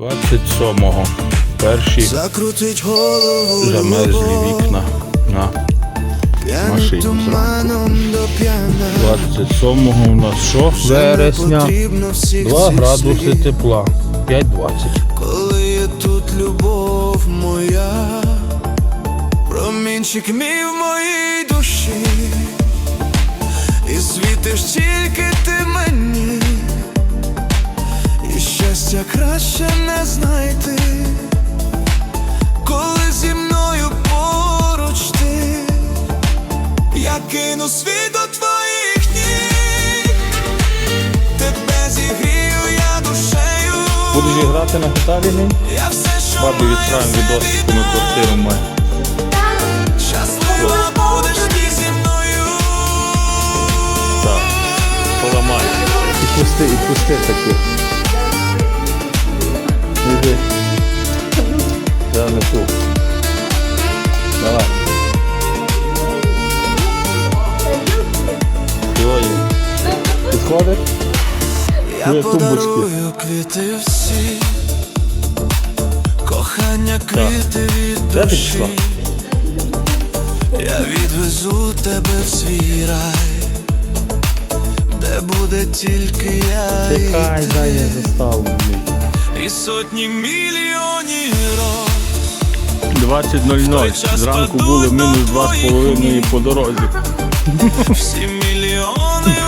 27-го. Перші Закрутить голову замерзлі вікна на машині туманом до п'яна 27-го у нас що? Вересня. 2 градуси тепла. 5-20. Коли є тут любов моя Промінчик мій в моїй щастя краще не знайти Коли зі мною поруч ти Я кину світ до твоїх ніг Тебе зігрію я душею Будеш грати на гітарі я все, що Бабі відправимо відосику на квартиру має. Щаслива будеш ти зі мною Так. Поламай. І пусти, і пусти таки. Підходить? Я подарую квіти всі Кохання квіти від душі? Я відвезу тебе в свій рай Де буде тільки я і Чекай, дай я заставлю. І сотні мільйонів роз 20.00. Зранку були мінус 2,5 по дорозі.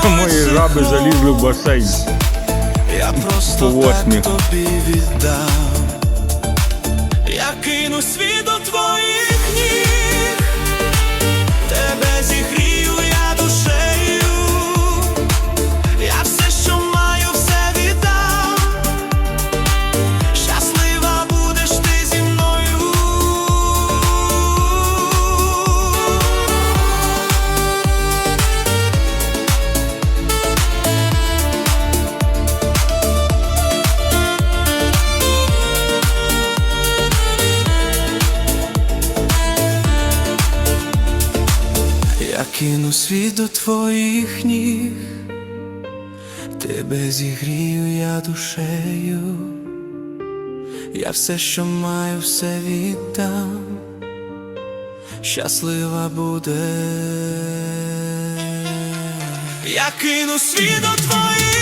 Мої жаби залізли в басейн. Я просто так тобі віддам Я кину світ до твоїх кину світ до твоїх ніг, тебе зігрію я душею, я все, що маю, все віддам, щаслива буде. Я кину світ до твоїх